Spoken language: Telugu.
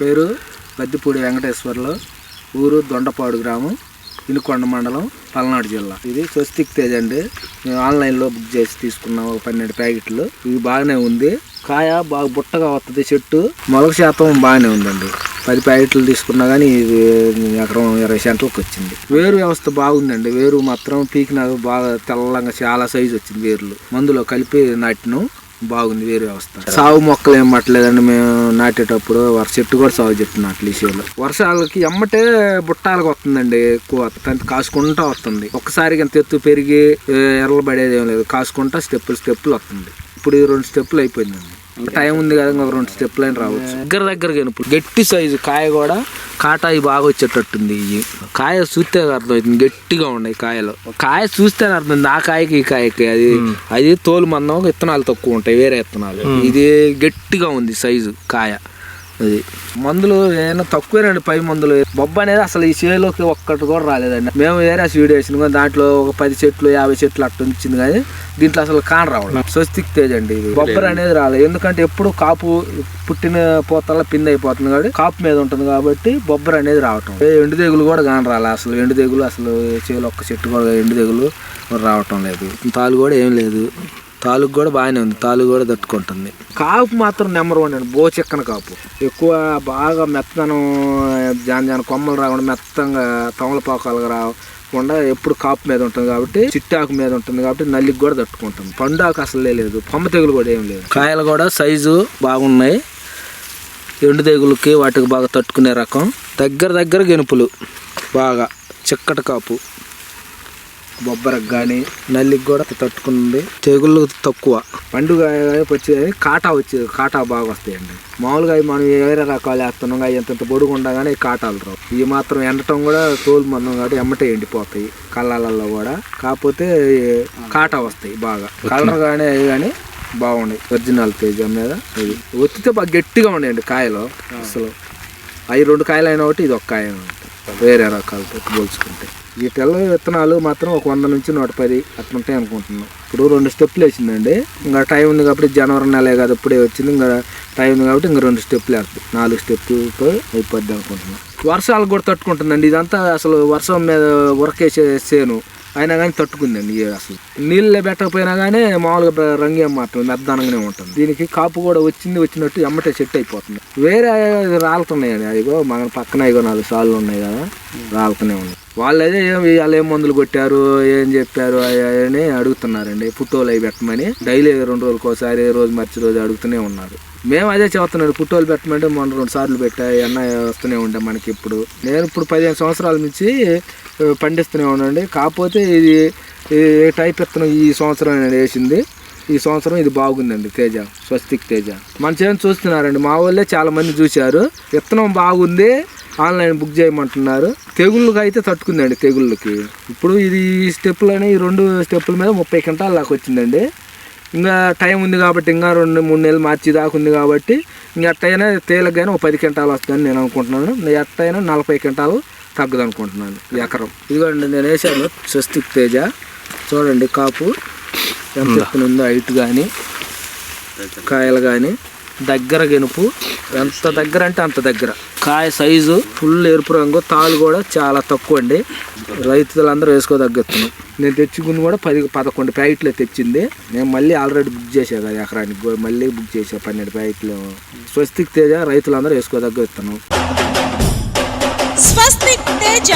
పేరు బద్దిపూడి వెంకటేశ్వర్లు. ఊరు దొండపాడు గ్రామం ఇనుకొండ మండలం పల్నాడు జిల్లా. ఇది స్వస్తిక్ తేజ్ అండి. మేము ఆన్లైన్లో బుక్ చేసి తీసుకున్నాం ఒక పన్నెండు ప్యాకెట్లు. ఇవి బాగానే ఉంది. కాయ బాగా బుట్టగా వస్తుంది చెట్టు. మొలక శాతం బాగానే ఉందండి. పది ప్యాకెట్లు తీసుకున్నా కానీ ఇది ఎకరం ఇరవై సెంటర్కి వచ్చింది. వేరు వ్యవస్థ బాగుందండి. వేరు మాత్రం పీకిన బాగా తెల్లంగా చాలా సైజు వచ్చింది వేర్లు. మందులో కలిపి నాటిను. బాగుంది వేరు వ్యవస్థ. సాగు మొక్కలు ఏం పట్టలేదండి మేము నాటేటప్పుడు వర్ష చెట్టు కూడా సాగు చెట్టు నాట్లు ఈ చేలో వర్షాలకి ఎమ్మటే బుట్టాలకు వస్తుందండి ఎక్కువ కాసుకుంటా వస్తుంది. ఒక్కసారిగా ఇంత ఎత్తు పెరిగి ఎర్రలు పడేది ఏం లేదు కాసుకుంటా స్టెప్పులు స్టెప్పులు వస్తుంది. ఇప్పుడు ఈ రెండు స్టెప్పులు అయిపోయిందండి. టైం ఉంది కదా ఇంకొక రెండు స్టెప్పులు అయినా రావచ్చు. దగ్గర దగ్గర ఇప్పుడు. గట్టి సైజు కాయ కూడా కాటాయి బాగా వచ్చేటట్టుంది. ఇవి కాయ చూస్తే అర్థమవుతుంది. గట్టిగా ఉన్నాయి కాయలు. కాయ చూస్తేనే అర్థం ఆ కాయకి ఈ కాయకి. అది అది తోలు మందం విత్తనాలు తక్కువ ఉంటాయి. వేరే విత్తనాలు ఇది గట్టిగా ఉంది సైజు కాయ. అది. మందులు ఏమైనా తక్కువేనండి పై మందులు. బొబ్బ అనేది అసలు ఈ చేలోకి ఒక్కటి కూడా రాలేదండి. మేము వేరే వీడియో వేసిన కానీ దాంట్లో ఒక పది చెట్లు యాభై చెట్లు అట్లా వచ్చింది కానీ దీంట్లో అసలు కాన రావడం స్వస్తిక్ తేజ్ అండి ఇది. బొబ్బర్ అనేది రాలేదు. ఎందుకంటే ఎప్పుడు కాపు పుట్టిన పోతల్లా పిండి అయిపోతుంది కాబట్టి కాపు మీద ఉంటుంది కాబట్టి బొబ్బర్ అనేది రావటం ఎండు తెగులు కూడా కాని రాలే అసలు. ఎండు తెగులు అసలు చేలో ఒక్క చెట్టు కూడా ఎండు తెగులు రావటం లేదు. తాలు కూడా ఏం లేదు. తాలూకు కూడా బాగానే ఉంది. తాలూకు కూడా తట్టుకుంటుంది. కాపు మాత్రం నెంబర్ వన్ అండి. బో చిక్కన కాపు. ఎక్కువ బాగా మెత్తనం జాన జాన కొమ్మలు రాకుండా మెత్తంగా తమలపాకాలుగా రాకుండా ఎప్పుడు కాపు మీద ఉంటుంది కాబట్టి చిట్టాకు మీద ఉంటుంది కాబట్టి నల్లికి కూడా తట్టుకుంటుంది. పండాకు అసలు లేదు. కొమ్మ తెగులు కూడా ఏం లేదు. కాయలు కూడా సైజు బాగున్నాయి. ఎండు తెగులకి వాటికి బాగా తట్టుకునే రకం. దగ్గర దగ్గర గెనుపులు. బాగా చిక్కటి కాపు. బొబ్బరకు కానీ నల్లికి కూడా తట్టుకుంది. తెగుళ్ళు తక్కువ. పండుగ వచ్చి కాటా వచ్చి కాటా బాగా వస్తాయండి. మామూలుగా అవి మనం వేరే రకాలు వేస్తున్నాం. అవి ఎంత పొడుగు ఉండగానే కాటాలు రావు. ఇవి మాత్రం ఎండటం కూడా తోలు మందం కాబట్టి ఎమ్మటే ఎండిపోతాయి. కళ్ళాలలో కూడా. కాకపోతే కాటా వస్తాయి బాగా. కలర్ కానీ అవి కానీ బాగున్నాయి. ఒరిజినల్ తేజ మీద ఇది ఒత్తితే బాగా గట్టిగా ఉన్నాయండి కాయలు. అసలు అవి రెండు కాయలు అయినా ఒకటి ఇది ఒక కాయ వేరే రకాలతో పోల్చుకుంటే. ఈ తెల్ల విత్తనాలు మాత్రం ఒక వంద నుంచి నూట పది అట్లా ఉంటాయి అనుకుంటున్నాం. ఇప్పుడు రెండు స్టెప్లు వేసిందండి. ఇంకా టైం ఉంది కాబట్టి జనవరి నెలే కాదు ఇప్పుడే వచ్చింది. ఇంకా టైం ఉంది కాబట్టి ఇంకా రెండు స్టెప్లు వేస్తుంది నాలుగు స్టెప్పులతో అయిపోద్ది అనుకుంటున్నాం. వర్షాలు కూడా తట్టుకుంటుందండి. ఇదంతా అసలు వర్షం మీద ఉరకేసే చేను అయినా కానీ తట్టుకుందండి ఇది అసలు. నీళ్ళు పెట్టకపోయినా కానీ మామూలుగా రంగు మాత్రం మెద్దనంగానే ఉంటుంది. దీనికి కాపు కూడా వచ్చింది వచ్చినట్టు ఎమ్మటే సెట్ అయిపోతుంది. వేరే రాలుతున్నాయండి అదిగో మన పక్కన ఇగో నాలుగు సార్లు ఉన్నాయి కదా. రాలుతూనే ఉన్నాయి. వాళ్ళు అదే ఏం వాళ్ళు ఏం మందులు కొట్టారు? ఏం చెప్పారు? అని అడుగుతున్నారండి. పుట్టోలు అవి పెట్టమని డైలీ రెండు రోజులకు ఒకసారి రోజు మర్చి రోజు అడుగుతూనే ఉన్నారు. మేము అదే చెప్తున్నాడు పుట్టోలు పెట్టమంటే మొన్న రెండు సార్లు పెట్టా అన్న వస్తూనే ఉండే మనకి ఇప్పుడు. నేను ఇప్పుడు పదిహేను సంవత్సరాల నుంచి పండిస్తూనే ఉండండి కాకపోతే ఇది ఏ టైప్ విత్తనం ఈ సంవత్సరం నేను వేసింది. ఈ సంవత్సరం ఇది బాగుందండి తేజ స్వస్తిక్ తేజ. మన చేను చూస్తున్నారండి మా వాళ్ళే చాలా మంది చూశారు. విత్తనం బాగుంది ఆన్లైన్ బుక్ చేయమంటున్నారు. తెగుళ్ళకి అయితే తట్టుకుందండి తెగుళ్ళకి. ఇప్పుడు ఇది ఈ స్టెప్పులని ఈ రెండు స్టెప్పుల మీద ముప్పై క్వింటాల దాకా వచ్చిందండి. ఇంకా టైం ఉంది కాబట్టి ఇంకా రెండు మూడు నెలలు మార్చి దాకా ఉంది కాబట్టి ఇంక ఎట్టయినా తేలికైనా ఒక పది క్వింటాలు వస్తుందని నేను అనుకుంటున్నాను. ఎట్టయినా నలభై క్వింటాలు తగ్గదనుకుంటున్నాను ఎకరం. ఇదిగోండి నేను వేసాను స్వస్తిక్ తేజ. చూడండి కాపు. ఎంత ఎత్తున ఉందో హైట్ కానీ కాయలు కానీ దగ్గర గెనుపు. ఎంత దగ్గర అంటే అంత దగ్గర. కాయ సైజు? ఫుల్ ఎరుపు రంగు తాలు కూడా చాలా తక్కువ అండి. రైతులందరూ వేసుకోదగ్గెత్తున్నాం నేను తెచ్చుకుని కూడా పది పదకొండు ప్యాకెట్లే తెచ్చింది. నేను మళ్ళీ ఆల్రెడీ బుక్ చేసా కదా ఎకరానికి మళ్ళీ బుక్ చేసా పన్నెండు ప్యాకెట్లు. స్వస్తిక్ తేజ రైతులందరూ విత్తనం స్వస్తిక్ తేజ.